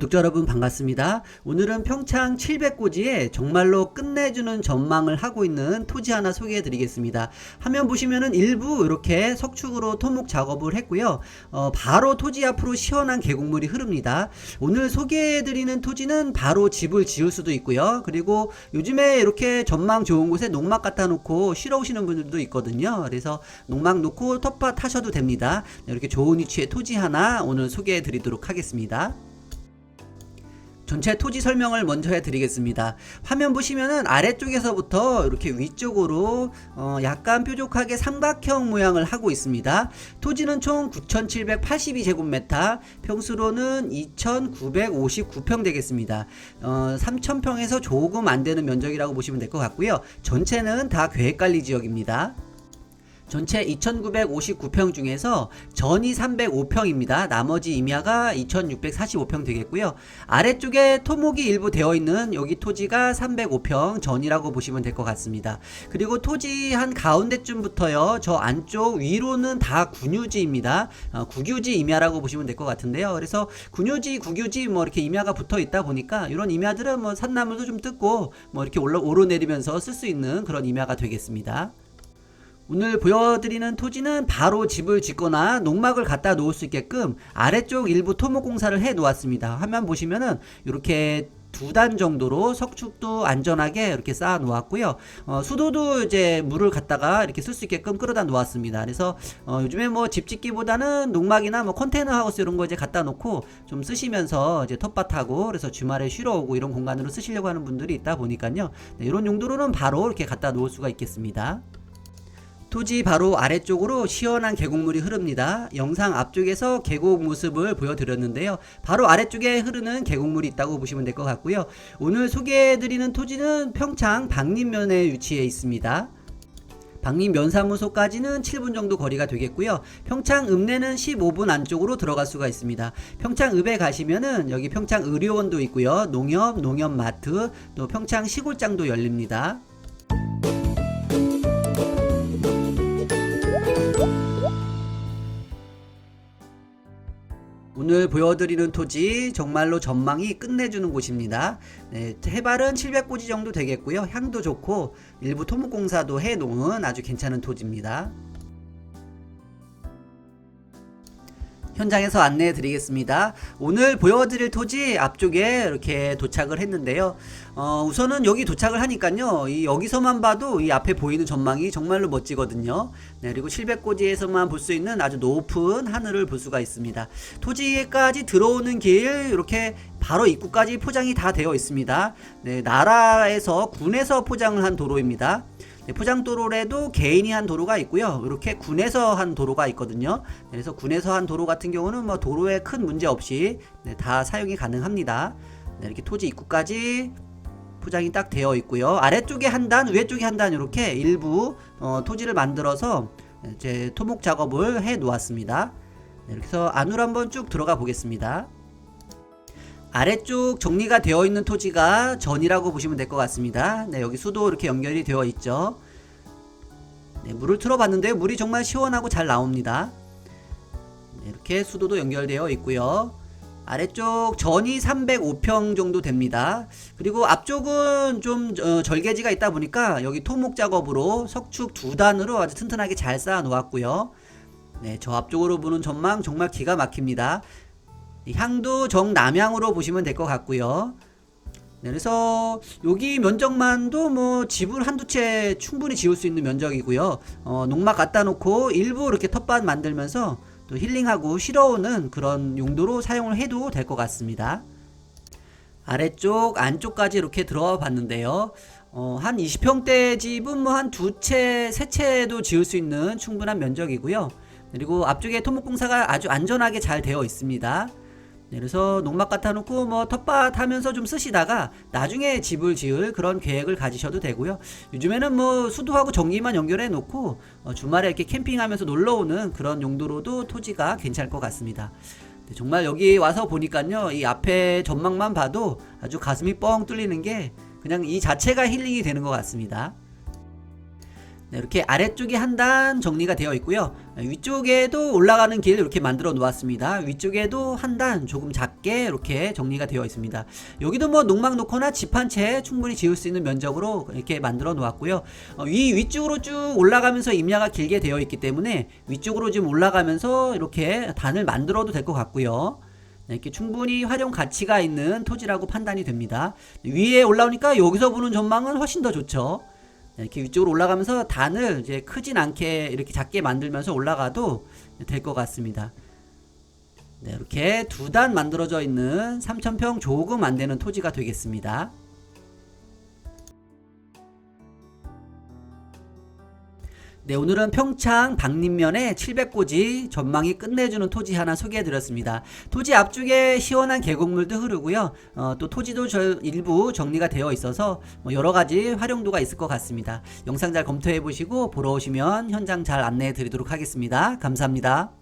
구독자 여러분 반갑습니다. 오늘은 평창 700고지에 정말로 끝내주는 전망을 하고 있는 토지 하나 소개해 드리겠습니다. 화면 보시면은 일부 이렇게 석축으로 토목 작업을 했고요. 어, 바로 토지 앞으로 시원한 계곡물이 흐릅니다. 오늘 소개해 드리는 토지는 바로 집을 지을 수도 있고요. 그리고 요즘에 이렇게 전망 좋은 곳에 농막 갖다 놓고 쉬러 오시는 분들도 있거든요. 그래서 농막 놓고 텃밭 하셔도 됩니다. 네, 이렇게 좋은 위치의 토지 하나 오늘 소개해 드리도록 하겠습니다. 전체 토지 설명을 먼저 해드리겠습니다. 화면 보시면은 아래쪽에서부터 이렇게 위쪽으로 어 약간 뾰족하게 삼각형 모양을 하고 있습니다. 토지는 총 9,782제곱미터, 평수로는 2,959평 되겠습니다. 어 3,000평에서 조금 안 되는 면적이라고 보시면 될 것 같고요. 전체는 다 계획관리 지역입니다. 전체 2,959평 중에서 전이 305평입니다. 나머지 임야가 2,645평 되겠고요. 아래쪽에 토목이 일부 되어 있는 여기 토지가 305평 전이라고 보시면 될 것 같습니다. 그리고 토지 한 가운데쯤부터요. 저 안쪽 위로는 다 군유지입니다. 어, 국유지 임야라고 보시면 될 것 같은데요. 그래서 군유지, 국유지 뭐 이렇게 임야가 붙어 있다 보니까 이런 임야들은 뭐 산나물도 좀 뜯고 뭐 이렇게 올라 오르내리면서 쓸 수 있는 그런 임야가 되겠습니다. 오늘 보여드리는 토지는 바로 집을 짓거나 농막을 갖다 놓을 수 있게끔 아래쪽 일부 토목 공사를 해 놓았습니다. 화면 보시면은 이렇게 두 단 정도로 석축도 안전하게 이렇게 쌓아 놓았고요. 어, 수도도 이제 물을 갖다가 이렇게 쓸 수 있게끔 끌어다 놓았습니다. 그래서 어, 요즘에 뭐 집 짓기보다는 농막이나 뭐 컨테이너 하우스 이런 거 이제 갖다 놓고 좀 쓰시면서 이제 텃밭하고 그래서 주말에 쉬러 오고 이런 공간으로 쓰시려고 하는 분들이 있다 보니까요. 네, 이런 용도로는 바로 이렇게 갖다 놓을 수가 있겠습니다. 토지 바로 아래쪽으로 시원한 계곡물이 흐릅니다. 영상 앞쪽에서 계곡 모습을 보여드렸는데요. 바로 아래쪽에 흐르는 계곡물이 있다고 보시면 될 것 같고요. 오늘 소개해드리는 토지는 평창 박림면에 위치해 있습니다. 박림 면사무소까지는 7분 정도 거리가 되겠고요. 평창 읍내는 15분 안쪽으로 들어갈 수가 있습니다. 평창 읍에 가시면은 여기 평창 의료원도 있고요. 농협, 농협마트, 또 평창 시골장도 열립니다. 오늘 보여드리는 토지 정말로 전망이 끝내주는 곳입니다. 네, 해발은 700고지 정도 되겠고요. 향도 좋고 일부 토목공사도 해놓은 아주 괜찮은 토지입니다. 현장에서 안내해 드리겠습니다. 오늘 보여드릴 토지 앞쪽에 이렇게 도착을 했는데요. 어, 우선은 여기 도착을 하니까요. 이 여기서만 봐도 이 앞에 보이는 전망이 정말로 멋지거든요. 네, 그리고 700고지에서만 볼 수 있는 아주 높은 하늘을 볼 수가 있습니다. 토지까지 들어오는 길 이렇게 바로 입구까지 포장이 다 되어 있습니다. 네, 나라에서 군에서 포장을 한 도로입니다. 네, 포장도로에도 개인이 한 도로가 있고요. 이렇게 군에서 한 도로가 있거든요. 네, 그래서 군에서 한 도로 같은 경우는 뭐 도로에 큰 문제 없이 네, 다 사용이 가능합니다. 네, 이렇게 토지 입구까지 포장이 딱 되어 있고요. 아래쪽에 한 단, 위에 쪽에 한 단 이렇게 일부 어, 토지를 만들어서 이제 토목 작업을 해 놓았습니다. 네, 이렇게 해서 안으로 한번 쭉 들어가 보겠습니다. 아래쪽 정리가 되어 있는 토지가 전이라고 보시면 될 것 같습니다. 네, 여기 수도 이렇게 연결이 되어 있죠. 네, 물을 틀어봤는데요. 물이 정말 시원하고 잘 나옵니다. 네, 이렇게 수도도 연결되어 있고요. 아래쪽 전이 305평 정도 됩니다. 그리고 앞쪽은 좀 어, 절개지가 있다 보니까 여기 토목 작업으로 석축 두 단으로 아주 튼튼하게 잘 쌓아 놓았고요. 네, 저 앞쪽으로 보는 전망 정말 기가 막힙니다. 향도 정남향으로 보시면 될 것 같고요. 네, 그래서 여기 면적만도 뭐 집을 한두 채 충분히 지을 수 있는 면적이고요. 어, 농막 갖다 놓고 일부 이렇게 텃밭 만들면서 또 힐링하고 쉬러 오는 그런 용도로 사용을 해도 될 것 같습니다. 아래쪽 안쪽까지 이렇게 들어와 봤는데요. 어, 한 20평대 집은 뭐 한 두 채, 세 채도 지을 수 있는 충분한 면적이고요. 그리고 앞쪽에 토목공사가 아주 안전하게 잘 되어 있습니다. 네, 그래서 농막 갖다 놓고 뭐 텃밭 하면서 좀 쓰시다가 나중에 집을 지을 그런 계획을 가지셔도 되고요. 요즘에는 뭐 수도하고 전기만 연결해 놓고 어, 주말에 이렇게 캠핑하면서 놀러 오는 그런 용도로도 토지가 괜찮을 것 같습니다. 네, 정말 여기 와서 보니까요. 이 앞에 전망만 봐도 아주 가슴이 뻥 뚫리는 게 그냥 이 자체가 힐링이 되는 것 같습니다. 네, 이렇게 아래쪽이 한 단 정리가 되어 있고요. 네, 위쪽에도 올라가는 길 이렇게 만들어 놓았습니다. 위쪽에도 한 단 조금 작게 이렇게 정리가 되어 있습니다. 여기도 뭐 농막 놓거나 집 한 채 충분히 지을 수 있는 면적으로 이렇게 만들어 놓았고요. 어, 위 위쪽으로 쭉 올라가면서 임야가 길게 되어 있기 때문에 위쪽으로 좀 올라가면서 이렇게 단을 만들어도 될 것 같고요. 네, 이렇게 충분히 활용 가치가 있는 토지라고 판단이 됩니다. 위에 올라오니까 여기서 보는 전망은 훨씬 더 좋죠. 네, 이렇게 위쪽으로 올라가면서 단을 이제 크진 않게 이렇게 작게 만들면서 올라가도 될 것 같습니다. 네, 이렇게 두 단 만들어져 있는 3,000평 조금 안 되는 토지가 되겠습니다. 네, 오늘은 평창 박림면에 700고지 전망이 끝내주는 토지 하나 소개해드렸습니다. 토지 앞쪽에 시원한 계곡물도 흐르고요. 어, 또 토지도 저 일부 정리가 되어 있어서 뭐 여러 가지 활용도가 있을 것 같습니다. 영상 잘 검토해 보시고 보러 오시면 현장 잘 안내해 드리도록 하겠습니다. 감사합니다.